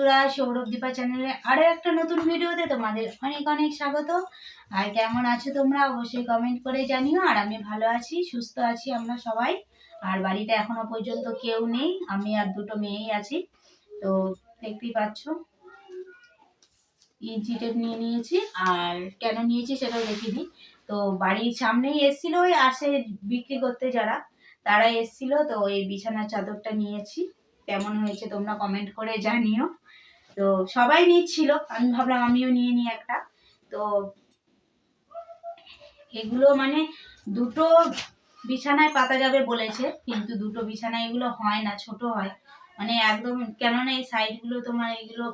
বন্ধুরা, সৌরভ দীপা চ্যানেলে আরও একটা নতুন ভিডিওতে তোমাদের অনেক অনেক স্বাগত। আর কেমন আছো তোমরা অবশ্যই কমেন্ট করে জানিও। আর আমি ভালো আছি, সুস্থ আছি আমরা সবাই। আর বাড়িতে এখনও পর্যন্ত কেউ নেই, আমি আর দুটো মেয়েই আছি। তো দেখতেই পাচ্ছ ইঞ্চি নিয়ে নিয়েছি। আর কেন নিয়েছি সেটাও দেখিয়ে দিই তো বাড়ির সামনেই এসেছিল ওই আসে বিক্রি করতে যারা, তারা এসেছিল। তো ওই বিছানার চাদরটা নিয়েছি। কেমন হয়েছে তোমরা কমেন্ট করে জানিও। তো সবাই নিচ্ছিল। আমি ভাবলাম আমিও নিয়ে নিই একটা। তো এগুলো মানে দুটো বিছানায় পাতা যাবে বলেছে, কিন্তু দুটো বিছানায় এগুলো হয় না, ছোট হয়। মানে একদম কেননা এই সাইডগুলো তোমার এগুলো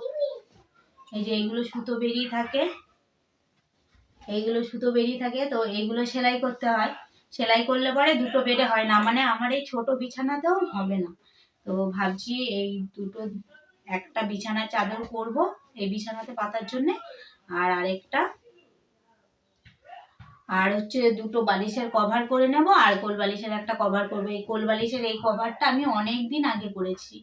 এই যে এইগুলো সুতো বেরিয়ে থাকে, এইগুলো সুতো বেরিয়ে থাকে, তো এইগুলো সেলাই করতে হয়। সেলাই করলে পরে দুটো বেডে হয় না। মানে আমার এই ছোট বিছানাতেও হবে না। তো ভাবছি এই দুটো একটা বিছানার চাদর করব এই বিছানাতে পাতার জন্য। আর আরেকটা, আর হচ্ছে দুটো বালিশের কভার করে নেব, আর কোল বালিশের একটা কভার করব। এই কোল বালিশের এই কভারটা আমি অনেক দিন আগে করেছি।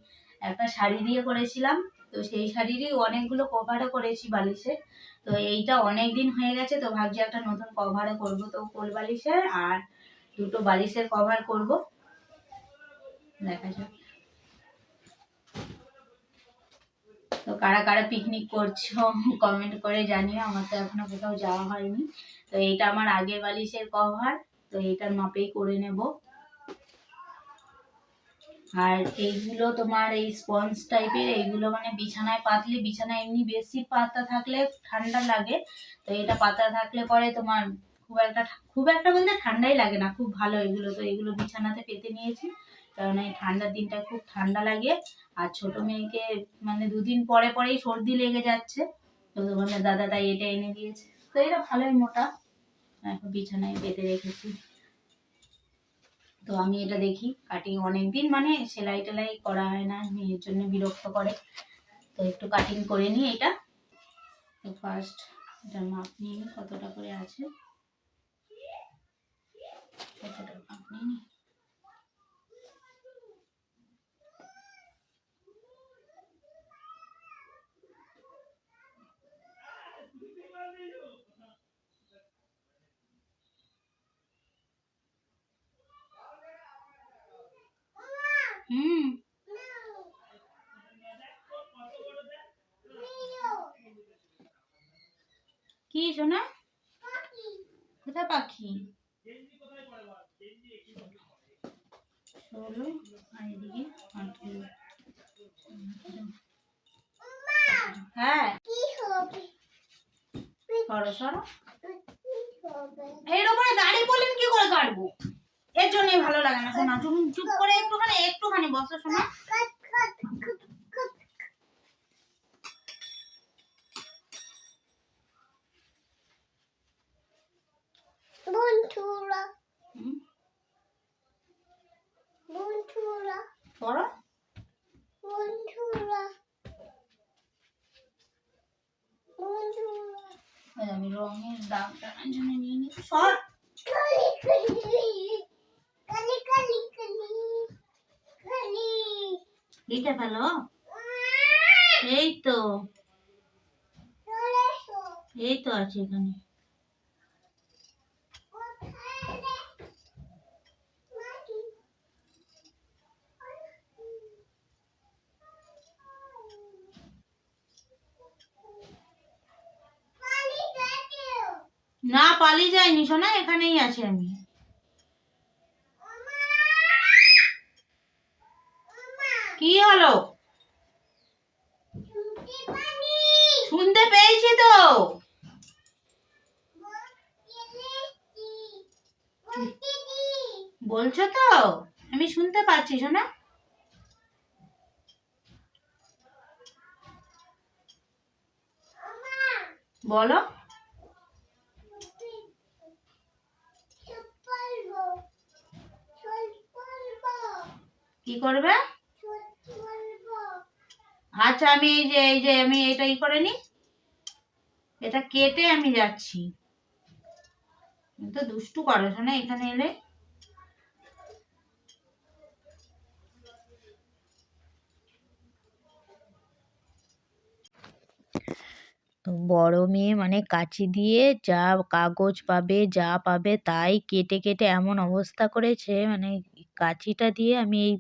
একটা শাড়ি দিয়ে করেছিলাম, তো সেই শাড়িরই অনেকগুলো কভারও করেছি বালিশের। তো এইটা অনেক দিন হয়ে গেছে, তো ভাবছি একটা নতুন কভারও করব। তো কোল বালিশের আর দুটো বালিশের কভার করব। দেখা যাক। তো কারা কারা পিকনিক করছ কমেন্ট করে জানিও, আমার তো এখনও কোথাও যাওয়া হয়নি। তো এইটা আমার আগের বালিশের কভার তো এইটার মাপেই করে নেব। আর এইগুলো তোমার এই স্পঞ্জ টাইপের এইগুলো মানে বিছানায় পাতলে, বিছানায় এমনি বেশি পাতা থাকলে ঠান্ডা লাগে। তো এটা পাতা থাকলে পরে তোমার খুব একটা খুব একটা বলতে ঠান্ডাই লাগে না, খুব ভালো এগুলো। তো এগুলো বিছানাতে পেতে নিয়েছি। কারণ এই ঠান্ডার দিনটা খুব ঠান্ডা লাগে। আর ছোট মেয়েকে মানে দুদিন পরে পরেই সর্দি লেগে যাচ্ছে। তো তোমাদের দাদা তাই এটা এনে দিয়েছে। তো এটা ভালোই মোটা। এখন বিছানায় পেতে রেখেছি। তো আমি এটা দেখি কাটিং অনেক দিন মানে সেলাই টেলাই করা হয় না, মেয়ের জন্য বিরক্ত করে। তো একটু কাটিং করে নিই এটা। তো ফার্স্ট এটা মাপ নিয়ে কতটা করে আছে কতটা মাপ নিয়ে নিই কি শোনা কোথায় পাখি? হ্যাঁ। এর উপরে দাঁড়িয়ে বললেন কি করে কাটবো? এর জন্যই ভালো লাগে না শোনা। চুপ চুপ করে একটুখানি একটুখানি বসো শোনা। বন্ধুরা। বন্ধুরা। করো বন্ধুরা। বন্ধুরা। আমি রঙের দাগ টানার জন্য নিয়ে নিই। সর কালি কালি কালি কালি কালি কালি লিখে ফেলো এই তো এই তো আছে এখানে। না, পালিয়ে যায়নি শোনা এখানেই আছে আমি। কি হলো? শুনতে পেয়েছি তো। বলছো তো আমি শুনতে পাচ্ছি শোনা। বলো। কি করবে? আচ্ছা আমি এই যে এই যে, আমি এটা ই করে নি এটা কেটে আমি যাচ্ছি। দুষ্টু করে, শোনা, এখানে এলে। তো বড় মেয়ে মানে কাঁচি দিয়ে যা কাগজ পাবে, যা পাবে, তাই কেটে কেটে এমন অবস্থা করেছে মানে কাঁচিটা দিয়ে আমি এই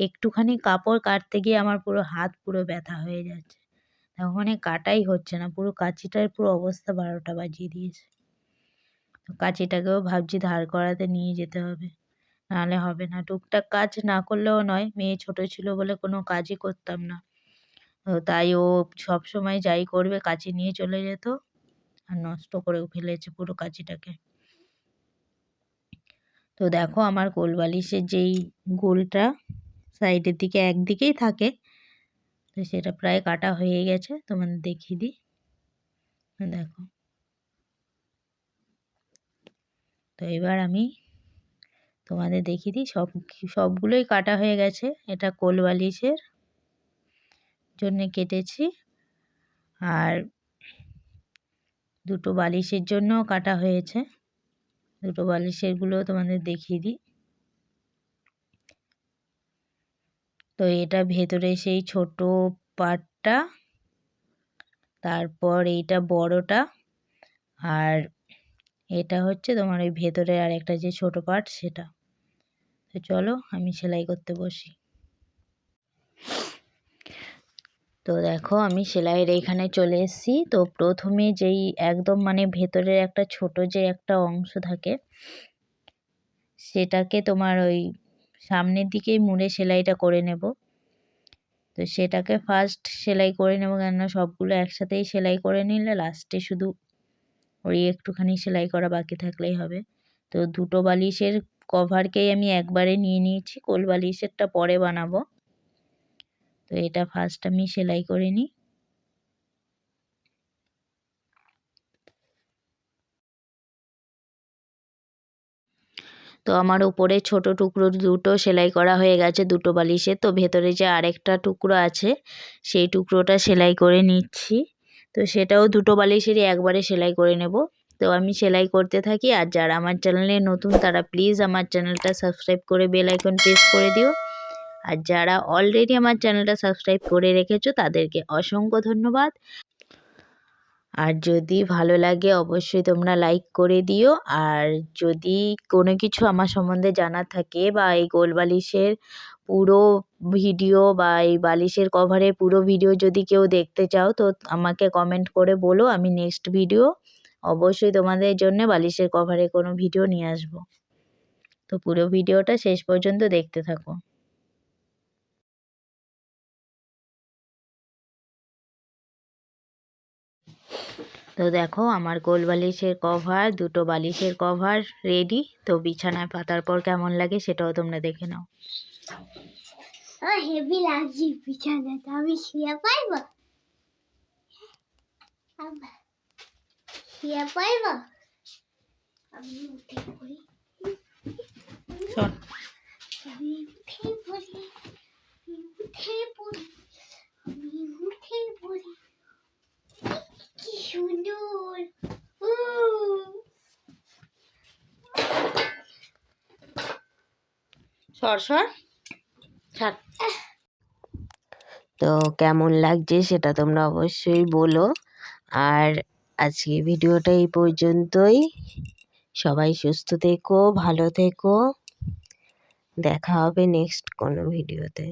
একটুখানি কাপড় কাটতে গিয়ে আমার পুরো হাত পুরো ব্যথা হয়ে যাচ্ছে। ওখানে কাটাই হচ্ছে না। পুরো কাঁচিটার পুরো অবস্থা বারোটা বাজিয়ে দিয়েছে। কাঁচিটাকেও ভাবছি ধার করাতে নিয়ে যেতে হবে। নাহলে হবে না। টুকটাক কাজ না করলেও নয়। মেয়ে ছোট ছিল বলে কোনো কাজই করতাম না। তাই ও সব সময় যাই করবে, কাঁচি নিয়ে চলে যেত আর নষ্ট করেও ফেলেছে পুরো কাঁচিটাকে। তো দেখো, আমার কোল বালিশের যেই গোলটা সাইডের দিকে একদিকেই থাকে। তো সেটা প্রায় কাটা হয়ে গেছে। তোমাদের দেখিয়ে দিই। দেখো। তো এবার আমি তোমাদের দেখিয়ে দিই। সব সবগুলোই কাটা হয়ে গেছে। এটা কোল বালিশের জন্যে কেটেছি। আর দুটো বালিশের জন্যও কাটা হয়েছে। দুটো বালিশেরগুলো তোমাদের দেখিয়ে দিই। তো এটা ভেতরে সেই ছোট পার্টটা তারপর এইটা বড়টা, আর এটা হচ্ছে তোমার ওই ভেতরে আর একটা যে ছোট পার্ট সেটা। তো চলো আমি সেলাই করতে বসি। তো দেখো আমি সেলাইয়ের এইখানে চলে এসেছি। তো প্রথমে যেই একদম মানে ভেতরের একটা ছোট যে একটা অংশ থাকে, সেটাকে তোমার ওই সামনের দিকেই মুড়ে সেলাইটা করে নেব। তো সেটাকে ফার্স্ট সেলাই করে নেব কেননা সবগুলো একসাথেই সেলাই করে নিলে লাস্টে শুধু ওই একটুখানি সেলাই করা বাকি থাকলেই হবে। তো দুটো বালিশের কভারকেই আমি একবারে নিয়ে নিয়েছি, কোল বালিশেরটা পরে বানাবো। তো এটা ফার্স্ট আমি সেলাই করে নিই। তো আমার উপরে ছোট টুকরো দুটো সেলাই করা হয়ে গেছে, দুটো বালিশে। তো ভেতরে যে আরেকটা টুকরো আছে, সেই টুকরোটা সেলাই করে নিচ্ছি। তো সেটাও দুটো বালিশেরই, একবারে সেলাই করে নেব। তো আমি সেলাই করতে থাকি। আর যারা আমার চ্যানেলে নতুন, তারা প্লিজ আমার চ্যানেলটা সাবস্ক্রাইব করে বেল আইকন প্রেস করে দিও। আর যারা অলরেডি আমার চ্যানেলটা সাবস্ক্রাইব করে রেখেছো, তাদেরকে অসংখ্য ধন্যবাদ। আর যদি ভালো লাগে অবশ্যই তোমরা লাইক করে দিও। আর যদি কোনো কিছু আমার সম্বন্ধে জানার থাকে বা এই গোল বালিশের পুরো ভিডিও বা এই বালিশের কভারের পুরো ভিডিও যদি কেউ দেখতে চাও, তো আমাকে কমেন্ট করে বলো, আমি নেক্সট ভিডিও অবশ্যই তোমাদের জন্য বালিশের কভারে কোনো ভিডিও নিয়ে আসব। তো পুরো ভিডিওটা শেষ পর্যন্ত দেখতে থাকো। তো দেখো আমার গোল বালিশের কভার দুটো বালিশের কভার রেডি তো বিছানায় পাতার পর কেমন লাগে সেটাও তোমরা দেখে নাও। হেভি লাগছে বিছানাটা আমি শুয়ে পাইব শুয়ে পাইব আমি উঠে পড়ি। আমি উঠে পড়ি উঠে পড়ি আমি উঠে পড়ি কি সুন্দর উ তো কেমন লাগছে সেটা তোমরা অবশ্যই বলো। আর আজকে ভিডিওটা এই পর্যন্তই। সবাই সুস্থ থেকো, ভালো থেকো। দেখা হবে নেক্সট কোনো ভিডিওতে।